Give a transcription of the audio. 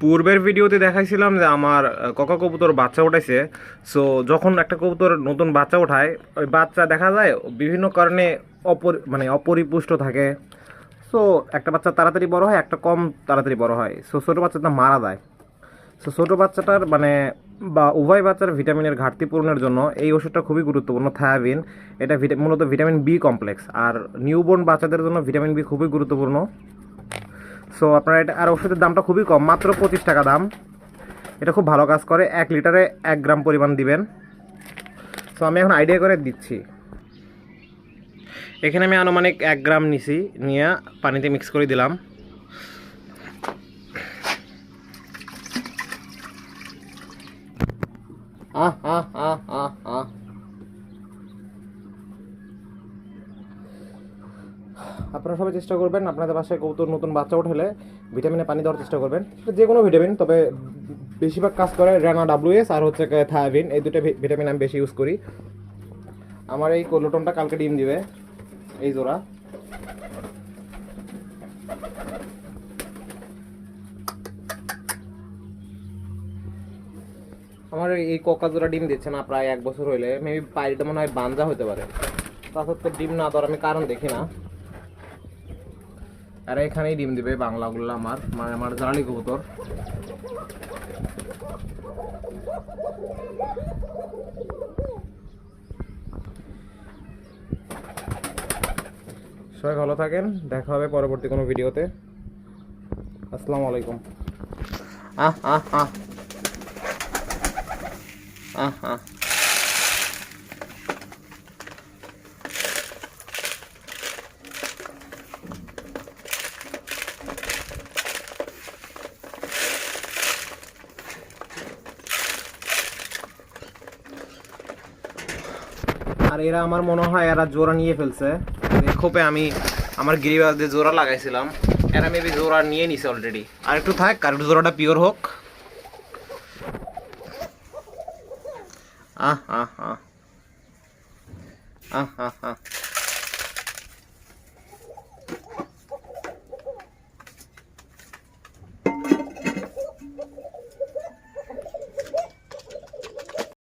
পূর্বের ভিডিওতে দেখাইছিলাম যে আমার ককা কবুতর বাচ্চা উঠাইছে। সো যখন একটা কবুতর নতুন বাচ্চা ওঠায় ওই বাচ্চা দেখা যায় বিভিন্ন কারণে অপরি মানে অপরিপুষ্ট থাকে। সো একটা বাচ্চা তাড়াতাড়ি বড় হয়, একটা কম তাড়াতাড়ি বড় হয়। সো ছোটো বাচ্চাটা মারা যায়। সো ছোটো বাচ্চাটার মানে বা উভয় বাচ্চার ভিটামিনের ঘাটতি পূরণের জন্য এই ওষুধটা খুবই গুরুত্বপূর্ণ, থায়াবিন। এটা মূলত ভিটামিন বি কমপ্লেক্স। আর নিউবর্ন বাচ্চাদের জন্য ভিটামিন বি খুবই গুরুত্বপূর্ণ। সো আপনার এটা আর ওষুধের দামটা খুবই কম, মাত্র পঁচিশ টাকা দাম। এটা খুব ভালো কাজ করে, এক লিটারে এক গ্রাম পরিমাণ দিবেন। সো আমি এখন আইডিয়া করে দিচ্ছি। এখানে আমি আনুমানিক এক গ্রাম নিছি, নিয়ে পানিতে মিক্স করে দিলাম। আহ আহ আহ আহ আহ। আপনারা সবাই চেষ্টা করবেন আপনাদের বাসায় কবুতর নতুন বাচ্চা উঠলে ভিটামিনে পানি দেওয়ার চেষ্টা করবেন। যে কোনো ভিটামিন, তবে বেশিরভাগ কাজ করে রানা ডাব্লিউএস আর হচ্ছে থায়াবিন এই দুটো ভিটামিন আমি বেশি ইউজ করি। আমার এই কোলোটনটা কালকে ডিম দিবে। এই জোড়া। আমার এই কোকা জোড়া ডিম দিচ্ছে না, প্রায় এক বছর হইলে। মেবি পাইলটা মনে হয় বাঞ্জা হতে পারে। তা সত্ত্বেও ডিম না দেওয়ার আমি কারণ দেখি না। আর এখানেই ডিম দিবে, বাংলাগুলো আমার মানে আমার জালালি কবুতর। সবাই ভালো থাকেন, দেখা হবে পরবর্তী কোনো ভিডিওতে। আসসালামু আলাইকুম। আহ আহ আহ। আহ আহ। আর এরা আমার মনে হয় এরা জোড়া নিয়ে ফেলছে। খোপে আমি আমার গিরিবাস দিয়ে জোড়া লাগাইছিলাম। এরা মেবি জোড়া নিয়ে নিছে অলরেডি আর একটু থাক, আর একটু জোড়াটা পিওর হোক। আহ আহ আহ। আহ আহ আহ।